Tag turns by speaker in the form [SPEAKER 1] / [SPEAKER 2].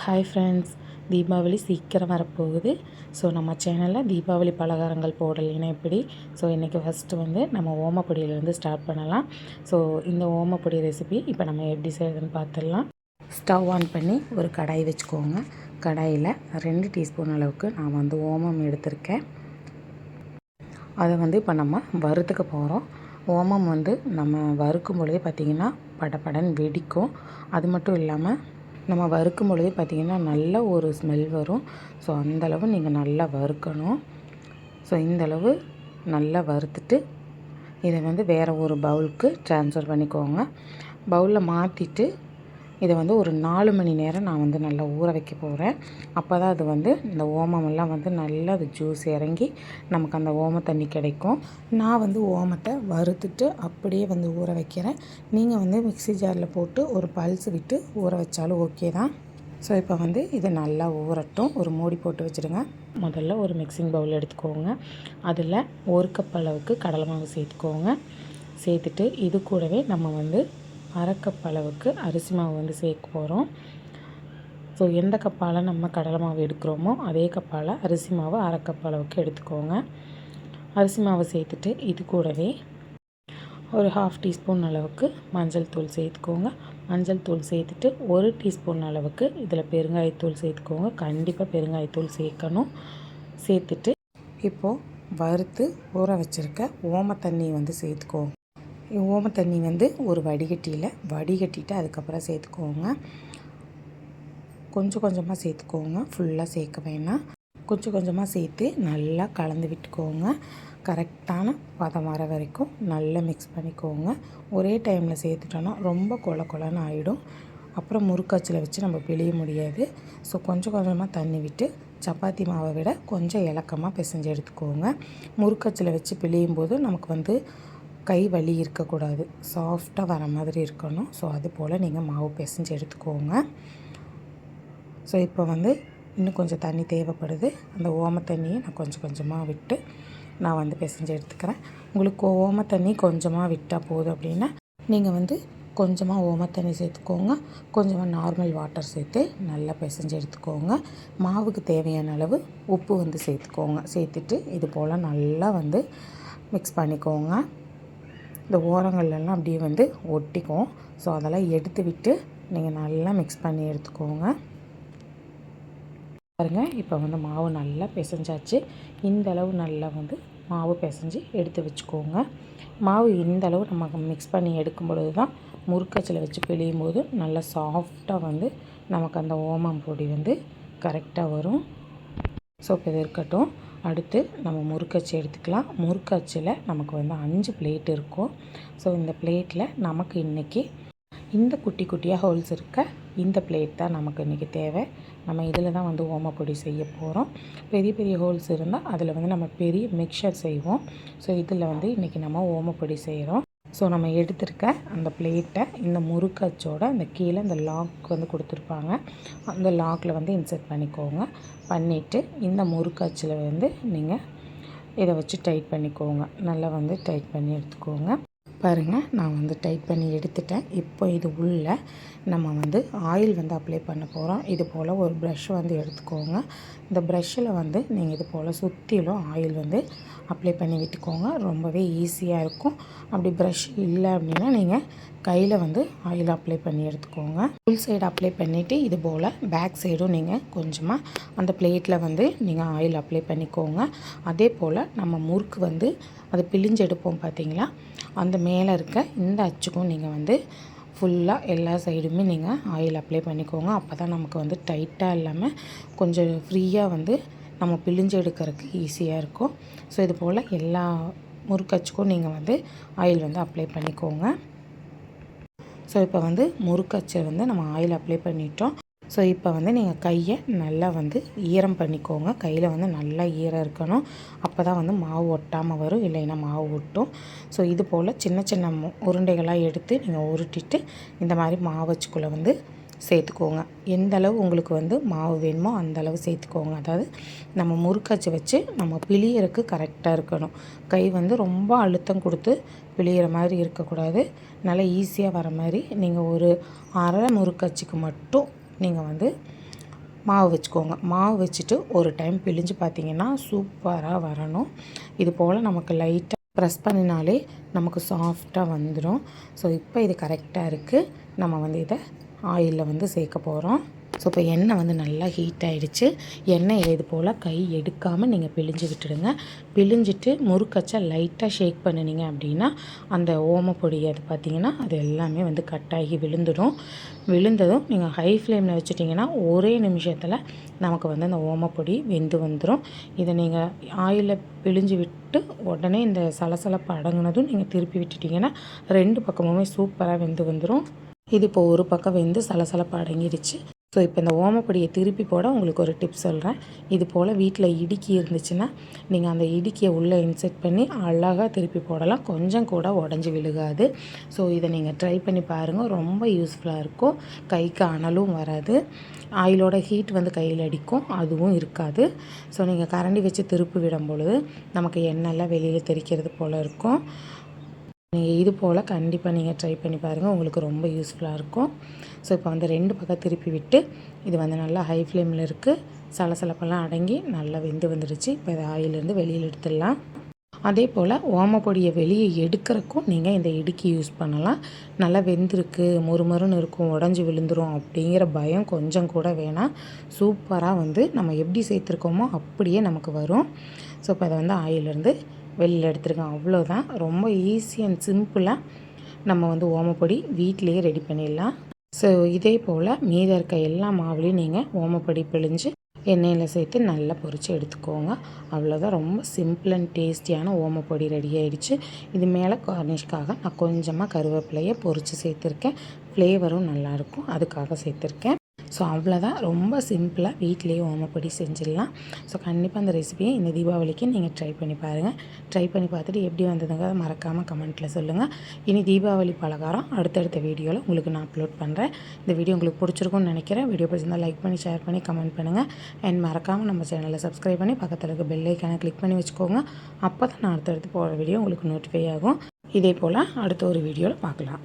[SPEAKER 1] Hi friends Deepavali சீக்கிரம் வரப்போகுது. So நம்ம சேனலில் தீபாவளி பலகாரங்கள் போடலைன்னா எப்படி ஸோ இன்றைக்கி ஃபஸ்ட்டு வந்து நம்ம ஓமப்பொடியிலேருந்து ஸ்டார்ட் பண்ணலாம். ஸோ இந்த ஓமப்பொடி ரெசிபி இப்போ நம்ம எப்படி செய்யறதுன்னு பார்த்துடலாம் ஸ்டவ் ஆன் பண்ணி ஒரு கடாய் வச்சுக்கோங்க. கடாயில் ரெண்டு டீஸ்பூன் அளவுக்கு நான் வந்து ஓமம் எடுத்திருக்கேன். அதை வந்து இப்போ நம்ம வறுத்துக்க போகிறோம் ஓமம் வந்து நம்ம வறுக்கும் பொழுதே பார்த்திங்கன்னா படபடன்னு வெடிக்கும். அது மட்டும் இல்லாமல் நம்ம வறுக்கும் பொழுதே பார்த்திங்கன்னா நல்ல ஒரு ஸ்மெல் வரும். ஸோ அந்தளவு நீங்கள் நல்லா வறுக்கணும். ஸோ இந்தளவு நல்லா வறுத்துட்டு இதை வந்து வேறு ஒரு பவுலுக்கு ட்ரான்ஸ்ஃபர் பண்ணிக்கோங்க. பவுலில் மாற்றிட்டு இதை வந்து ஒரு நாலு மணி நேரம் நான் வந்து நல்லா ஊற வைக்க போகிறேன் அப்போ தான் அது வந்து இந்த ஓமமெல்லாம் வந்து நல்லா அது ஜூஸ் இறங்கி நமக்கு அந்த ஓம தண்ணி கிடைக்கும். நான் வந்து ஓமத்தை வறுத்துட்டு அப்படியே வந்து ஊற வைக்கிறேன். நீங்கள் வந்து மிக்சி ஜாரில் போட்டு ஒரு பல்ஸ் விட்டு ஊற வச்சாலும் ஓகே தான். ஸோ இப்போ வந்து இது நல்லா ஊறட்டும். ஒரு மூடி போட்டு வச்சுடுங்க. முதல்ல ஒரு மிக்சிங் பவுல் எடுத்துக்கோங்க. அதில் ஒரு கப் அளவுக்கு கடலை மாவு சேர்த்துக்கோங்க. சேர்த்துட்டு இது கூடவே நம்ம வந்து அரைக்கப் அளவுக்கு அரிசி மாவு வந்து சேர்க்க போகிறோம் ஸோ எந்த கப்பால் நம்ம கடலை மாவு எடுக்கிறோமோ அதே கப்பால் அரிசி மாவு அரைக்கப் அளவுக்கு எடுத்துக்கோங்க. அரிசி மாவு சேர்த்துட்டு இது கூடவே ஒரு ஹாஃப் டீஸ்பூன் அளவுக்கு மஞ்சள் தூள் சேர்த்துக்கோங்க. மஞ்சள் தூள் சேர்த்துட்டு ஒரு டீஸ்பூன் அளவுக்கு இதில் பெருங்காயத்தூள் சேர்த்துக்கோங்க. கண்டிப்பாக பெருங்காயத்தூள் சேர்க்கணும். சேர்த்துட்டு இப்போது வறுத்து ஊற வச்சுருக்க ஓம தண்ணி வந்து சேர்த்துக்கோங்க. ஓம தண்ணி வந்து ஒரு வடிகட்டியில் வடிகட்டிட்டு அதுக்கப்புறம் சேர்த்துக்கோங்க. கொஞ்சம் கொஞ்சமாக சேர்த்துக்கோங்க. ஃபுல்லாக சேர்க்க வேணாம். கொஞ்சம் கொஞ்சமாக சேர்த்து நல்லா கலந்து விட்டுக்கோங்க. கரெக்டான பதம் வர வரைக்கும் நல்லா மிக்ஸ் பண்ணிக்கோங்க. ஒரே டைமில் சேர்த்துட்டோன்னா ரொம்ப கொல கொலன்னு ஆகிடும் அப்புறம் முறுக்காச்சில் வச்சு நம்ம பிழிய முடியாது. ஸோ கொஞ்சம் கொஞ்சமாக தண்ணி விட்டு சப்பாத்தி மாவை விட கொஞ்சம் இலக்கமாக பிசைஞ்சு எடுத்துக்கோங்க. முறுக்காச்சில் வச்சு பிழியும் போது நமக்கு வந்து கை வலி இருக்கக்கூடாது. சாஃப்டாக வர மாதிரி இருக்கணும். ஸோ அது போல் நீங்கள் மாவு பிசைஞ்சு எடுத்துக்கோங்க. ஸோ இப்போ வந்து இன்னும் கொஞ்சம் தண்ணி தேவைப்படுது. அந்த ஓம தண்ணியை நான் கொஞ்சம் கொஞ்சமாக விட்டு நான் வந்து பிசைஞ்சு எடுத்துக்கிறேன். உங்களுக்கு ஓம தண்ணி கொஞ்சமாக விட்டால் போதும் அப்படின்னா நீங்கள் வந்து கொஞ்சமாக ஓம தண்ணி சேர்த்துக்கோங்க. கொஞ்சமாக நார்மல் வாட்டர் சேர்த்து நல்லா பிசைஞ்சு எடுத்துக்கோங்க. மாவுக்கு தேவையான அளவு உப்பு வந்து சேர்த்துக்கோங்க. சேர்த்துட்டு இது போல் நல்லா வந்து மிக்ஸ் பண்ணிக்கோங்க. இந்த ஓரங்கள்லாம் அப்படியே வந்து ஒட்டிக்கும். ஸோ அதெல்லாம் எடுத்து விட்டு நீங்கள் நல்லா மிக்ஸ் பண்ணி எடுத்துக்கோங்க. பாருங்கள் இப்போ வந்து மாவு நல்லா பிசைஞ்சாச்சு. இந்த அளவு நல்லா வந்து மாவு பிசைஞ்சு எடுத்து வச்சுக்கோங்க. மாவு இந்த அளவு நம்ம மிக்ஸ் பண்ணி எடுக்கும் பொழுது தான் முறுக்கச்சில் வச்சு பிழியும் போது நல்லா சாஃப்டாக வந்து நமக்கு அந்த ஓமம் பொடி வந்து கரெக்டாக வரும். ஸோ இப்போ இது இருக்கட்டும். அடுத்து நம்ம முறுக்கச்சி எடுத்துக்கலாம். முறுக்கச்சில் நமக்கு வந்து அஞ்சு பிளேட் இருக்கும். ஸோ இந்த பிளேட்டில் நமக்கு இன்றைக்கி இந்த குட்டி குட்டியாக ஹோல்ஸ் இருக்க இந்த பிளேட் தான் நமக்கு இன்றைக்கி தேவை. நம்ம இதில் தான் வந்து ஓமப்பொடி செய்ய போகிறோம் பெரிய பெரிய ஹோல்ஸ் இருந்தால் அதில் வந்து நம்ம பெரிய மிக்சர் செய்வோம். ஸோ இதில் வந்து இன்றைக்கி நம்ம ஓமப்பொடி செய்கிறோம் ஸோ நம்ம எடுத்திருக்க அந்த பிளேட்டை இந்த முறுக்கச்சோட அந்த கீழே அந்த லாக் வந்து கொடுத்துருப்பாங்க. அந்த லாக்கில் வந்து இன்சர்ட் பண்ணிக்கோங்க. பண்ணிவிட்டு இந்த முறுக்கச்சில் வந்து நீங்கள் இதை வச்சு டைட் பண்ணிக்கோங்க. நல்லா வந்து டைட் பண்ணி எடுத்துக்கோங்க. பாருங்கள் நான் வந்து டைட் பண்ணி எடுத்துட்டேன். இப்போ இது உள்ள நம்ம வந்து ஆயில் வந்து அப்ளை பண்ண போகிறோம் இது போல் ஒரு ப்ரஷ் வந்து எடுத்துக்கோங்க. இந்த ப்ரஷ்ஷில் வந்து நீங்கள் இது போல் சுற்றிலும் ஆயில் வந்து அப்ளை பண்ணி விட்டுக்கோங்க. ரொம்பவே ஈஸியாக இருக்கும். அப்படி ப்ரஷ் இல்லை அப்படின்னா நீங்கள் கையில் வந்து ஆயில் அப்ளை பண்ணி எடுத்துக்கோங்க. ஃபுல் சைடு அப்ளை பண்ணிவிட்டு இது போல் பேக் சைடும் நீங்கள் கொஞ்சமாக அந்த பிளேட்டில் வந்து நீங்கள் ஆயில் அப்ளை பண்ணிக்கோங்க. அதே போல் நம்ம முறுக்கு வந்து அதை பிழிஞ்சு எடுப்போம் பார்த்தீங்களா அந்த மேலே இருக்க இந்த அச்சுக்கும் நீங்கள் வந்து ஃபுல்லாக எல்லா சைடுமே நீங்கள் ஆயில் அப்ளை பண்ணிக்கோங்க. அப்போ தான் நமக்கு வந்து டைட்டாக இல்லாமல் கொஞ்சம் ஃப்ரீயாக வந்து நம்ம பிழிஞ்சு எடுக்கிறதுக்கு ஈஸியாக இருக்கும். ஸோ இது போல் எல்லா முறுக்கச்சுக்கும் நீங்கள் வந்து ஆயில் வந்து அப்ளை பண்ணிக்கோங்க. ஸோ இப்போ வந்து முறுக்கச்சை வந்து நம்ம ஆயில் அப்ளை பண்ணிட்டோம். ஸோ இப்போ வந்து நீங்கள் கையை நல்லா வந்து ஈரம் பண்ணிக்கோங்க. கையில் வந்து நல்லா ஈரம் இருக்கணும். அப்போ தான் வந்து மாவு ஒட்டாமல் வரும். இல்லைன்னா மாவு ஒட்டும். ஸோ இது போல் சின்ன சின்ன உருண்டைகளாக எடுத்து நீங்கள் உருட்டிட்டு இந்த மாதிரி மாவச்சுக்குள்ளே வந்து சேர்த்துக்கோங்க. எந்த அளவு உங்களுக்கு வந்து மாவு வேணுமோ அந்த அளவு சேர்த்துக்கோங்க. அதாவது நம்ம முறுக்காச்சி வச்சு நம்ம பிழியறக்கு கரெக்டாக இருக்கணும். கை வந்து ரொம்ப அழுத்தம் கொடுத்து பிழியிற மாதிரி இருக்கக்கூடாது. நல்லா ஈஸியாக வர மாதிரி நீங்கள் ஒரு அரை முறுக்காச்சிக்கு மட்டும் நீங்கள் வந்து மாவு வச்சுக்கோங்க. மாவு வச்சுட்டு ஒரு டைம் பிழிஞ்சு பார்த்தீங்கன்னா சூப்பராக வரணும். இது போல் நமக்கு லைட்டாக ப்ரெஸ் பண்ணினாலே நமக்கு சாஃப்டாக வந்துடும் ஸோ இப்போ இது கரெக்டாக இருக்குது நம்ம வந்து இதை ஆயிலில் வந்து சேர்க்க போகிறோம் ஸோ இப்போ எண்ணெய் வந்து நல்லா ஹீட் ஆகிடுச்சு எண்ணெய் இது போல் கை எடுக்காமல் நீங்கள் பிழிஞ்சு விட்டுடுங்க. பிழிஞ்சிட்டு முறுக்கச்சா லைட்டாக ஷேக் பண்ணினீங்க அப்படின்னா அந்த ஓமப்பொடி அது பார்த்திங்கன்னா அது எல்லாமே வந்து கட்டாகி விழுந்துடும். விழுந்ததும் நீங்கள் ஹை ஃப்ளேமில் வச்சுட்டிங்கன்னா ஒரே நிமிஷத்தில் நமக்கு வந்து அந்த ஓமப்பொடி வெந்து வந்துடும் இதை நீங்கள் ஆயிலில் பிழிஞ்சு விட்டு உடனே இந்த சலசலப்பு அடங்குனதும் நீங்கள் திருப்பி விட்டுட்டிங்கன்னா ரெண்டு பக்கமுமே சூப்பராக வெந்து வந்துடும் இது இப்போ ஒரு பக்கம் வெந்து சலசலப்பு அடங்கிடுச்சு. ஸோ இப்போ இந்த ஓமப்பொடியை திருப்பி போட உங்களுக்கு ஒரு டிப் சொல்கிறேன் இது போல் வீட்டில் இடுக்கி இருந்துச்சுன்னா நீங்கள் அந்த இடுக்கியை உள்ளே இன்செர்ட் பண்ணி அழகாக திருப்பி போடலாம். கொஞ்சம் கூட உடஞ்சி விழுகாது. ஸோ இதை நீங்கள் ட்ரை பண்ணி பாருங்கள் ரொம்ப யூஸ்ஃபுல்லாக இருக்கும். கைக்கு அனலும் வராது. ஆயிலோட ஹீட் வந்து கையில் அடிக்கும். அதுவும் இருக்காது. ஸோ நீங்கள் கரண்டி வச்சு திருப்பி விடும் பொழுது நமக்கு எண்ணெய்லாம் வெளியில் தெரிக்கிறது போல் இருக்கும். நீங்கள் இது போல் கண்டிப்பாக நீங்கள் ட்ரை பண்ணி பாருங்கள் உங்களுக்கு ரொம்ப யூஸ்ஃபுல்லாக இருக்கும். ஸோ இப்போ வந்து ரெண்டு பக்கம் திருப்பி விட்டு இது வந்து நல்லா ஹை ஃப்ளேமில் இருக்குது சலசலப்பெல்லாம் அடங்கி நல்லா வெந்து வந்துடுச்சு. இப்போ இதை ஆயிலேருந்து வெளியில் எடுத்துடலாம். அதே போல் ஓமப்பொடியை வெளியே எடுக்கிறக்கும் நீங்கள் இந்த இடுக்கி யூஸ் பண்ணலாம். நல்லா வெந்திருக்கு மொறுமொறுன்னு இருக்கும் உடஞ்சி விழுந்துரும் அப்படிங்கிற பயம் கொஞ்சம் கூட வேணாம். சூப்பராக வந்து நம்ம எப்படி சேர்த்துருக்கோமோ அப்படியே நமக்கு வரும். ஸோ இப்போ அதை வந்து ஆயிலேருந்து வெளியில் எடுத்துருக்கேன். அவ்வளோதான் ரொம்ப ஈஸி அண்ட் சிம்பிளாக நம்ம வந்து ஓமப்பொடி வீட்டிலையே ரெடி பண்ணிடலாம். ஸோ இதே போல் மீத இருக்க எல்லா மாவுலேயும் நீங்கள் ஓமப்பொடி பிழிஞ்சு எண்ணெயில் சேர்த்து நல்லா பொரித்து எடுத்துக்கோங்க. அவ்வளோதான் ரொம்ப சிம்பிள் அண்ட் டேஸ்டியான ஓமப்பொடி ரெடி ஆகிடுச்சு இது மேலே கார்னிஷ்காக நான் கொஞ்சமாக கருவேப்பிலையை பொரித்து சேர்த்துருக்கேன். ஃப்ளேவரும் நல்லாயிருக்கும் அதுக்காக சேர்த்துருக்கேன். ஸோ அவ்வளோதான் ரொம்ப சிம்பிளாக வீட்டிலேயே ஓமப்படி செஞ்சிடலாம். ஸோ கண்டிப்பாக அந்த ரெசிபியை இந்த தீபாவளிக்கு நீங்கள் ட்ரை பண்ணி பாருங்கள் ட்ரை பண்ணி பார்த்துட்டு எப்படி வந்ததுங்க மறக்காமல் கமெண்ட்டில் சொல்லுங்கள் இனி தீபாவளி பலகாரம் அடுத்தடுத்த வீடியோவில் உங்களுக்கு நான் அப்லோட் பண்ணுறேன் இந்த வீடியோ உங்களுக்கு பிடிச்சிருக்கும்னு நினைக்கிறேன். வீடியோ பிடிச்சிருந்தால் லைக் பண்ணி ஷேர் பண்ணி கமெண்ட் பண்ணுங்கள் அண்ட் மறக்காமல் நம்ம சேனலை சப்ஸ்கிரைப் பண்ணி பக்கத்தில் இருக்க பெல் ஐக்கானை கிளிக் பண்ணி வச்சுக்கோங்க. அப்போ தான் நான் அடுத்தடுத்து போகிற வீடியோ உங்களுக்கு நோட்டிஃபை ஆகும். இதே போல் அடுத்த ஒரு வீடியோவில் பார்க்கலாம்.